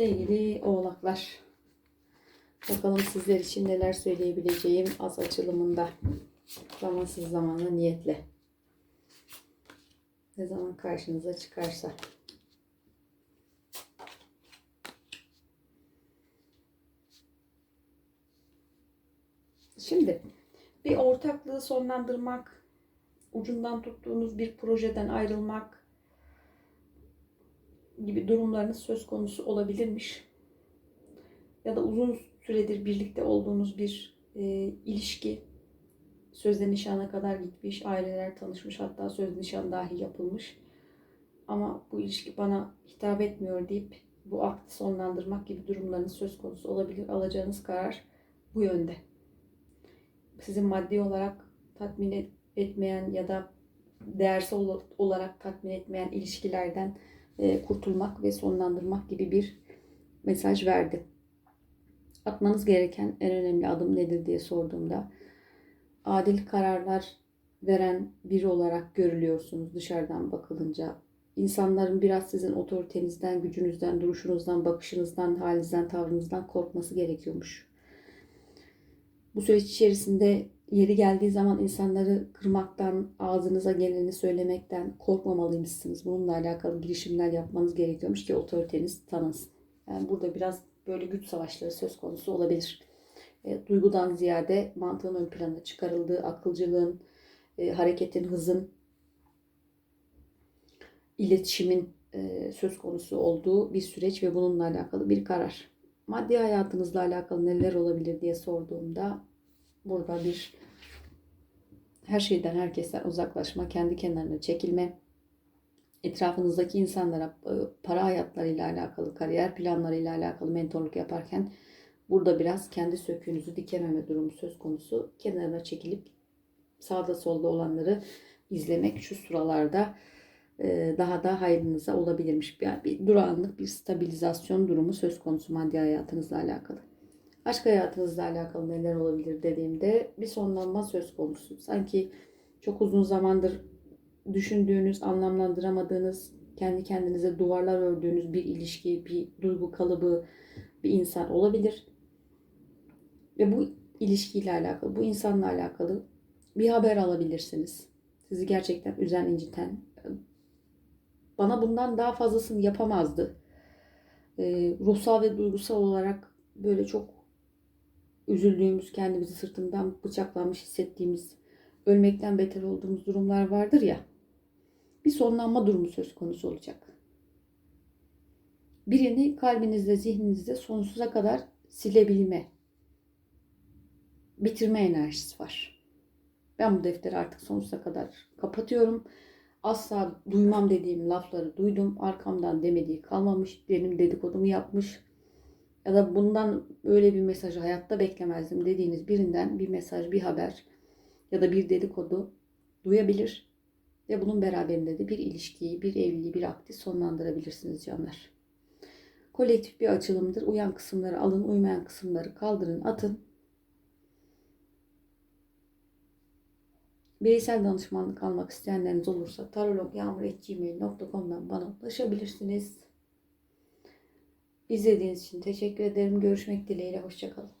Sevgili oğlaklar. Bakalım sizler için neler söyleyebileceğim az açılımında. Zamansız zamanla niyetle. Ne zaman karşınıza çıkarsa. Şimdi bir ortaklığı sonlandırmak, ucundan tuttuğunuz bir projeden ayrılmak gibi durumlarınız söz konusu olabilirmiş. Ya da uzun süredir birlikte olduğunuz bir e, ilişki sözde nişana kadar gitmiş, aileler tanışmış hatta söz nişan dahi yapılmış. Ama bu ilişki bana hitap etmiyor deyip bu akti sonlandırmak gibi durumlarınız söz konusu olabilir. Alacağınız karar bu yönde. Sizin maddi olarak tatmin et- etmeyen ya da değersiz ol- olarak tatmin etmeyen ilişkilerden e, kurtulmak ve sonlandırmak gibi bir mesaj verdi. Atmanız gereken en önemli adım nedir diye sorduğumda adil kararlar veren biri olarak görülüyorsunuz dışarıdan bakılınca. İnsanların biraz sizin otoritenizden, gücünüzden, duruşunuzdan, bakışınızdan, halinizden, tavrınızdan korkması gerekiyormuş. Bu süreç içerisinde yeri geldiği zaman insanları kırmaktan, ağzınıza geleni söylemekten korkmamalıymışsınız. Bununla alakalı girişimler yapmanız gerekiyormuş ki otoriteniz tanınsın. Yani burada biraz böyle güç savaşları söz konusu olabilir. E, duygudan ziyade mantığın ön plana çıkarıldığı, akılcılığın, e, hareketin, hızın, iletişimin e, söz konusu olduğu bir süreç ve bununla alakalı bir karar. Maddi hayatınızla alakalı neler olabilir diye sorduğumda burada bir her şeyden herkesten uzaklaşma, kendi kenarına çekilme, etrafınızdaki insanlara e, para hayatlarıyla alakalı, kariyer planlarıyla alakalı mentorluk yaparken burada biraz kendi söküğünüzü dikememe durumu söz konusu. Kenarına çekilip sağda solda olanları izlemek şu sıralarda e, daha da hayrınıza olabilirmiş. Yani bir durağanlık, bir stabilizasyon durumu söz konusu maddi hayatınızla alakalı. Aşk hayatınızla alakalı neler olabilir dediğimde bir sonlanma söz konusu. Sanki çok uzun zamandır düşündüğünüz, anlamlandıramadığınız, kendi kendinize duvarlar ördüğünüz bir ilişki, bir duygu kalıbı, bir insan olabilir. Ve bu ilişkiyle alakalı, bu insanla alakalı bir haber alabilirsiniz. Sizi gerçekten üzen, inciten, bana bundan daha fazlasını yapamazdı. Ee, ruhsal ve duygusal olarak böyle çok üzüldüğümüz, kendimizi sırtından bıçaklanmış hissettiğimiz, ölmekten beter olduğumuz durumlar vardır ya. Bir sonlanma durumu söz konusu olacak. Birini kalbinizde, zihninizde sonsuza kadar silebilme, bitirme enerjisi var. Ben bu defteri artık sonsuza kadar kapatıyorum. Asla duymam dediğim lafları duydum. Arkamdan demediği kalmamış. Benim dedikodumu yapmış. Ya da bundan öyle bir mesajı hayatta beklemezdim dediğiniz birinden bir mesaj, bir haber ya da bir dedikodu duyabilir. Ve bunun beraberinde de bir ilişkiyi, bir evliliği, bir akti sonlandırabilirsiniz canlar. Kolektif bir açılımdır. Uyan kısımları alın, uymayan kısımları kaldırın, atın. Bireysel danışmanlık almak isteyenleriniz olursa tarologyağmur.gmail.com'dan bana ulaşabilirsiniz. İzlediğiniz için teşekkür ederim. Görüşmek dileğiyle. Hoşçakalın.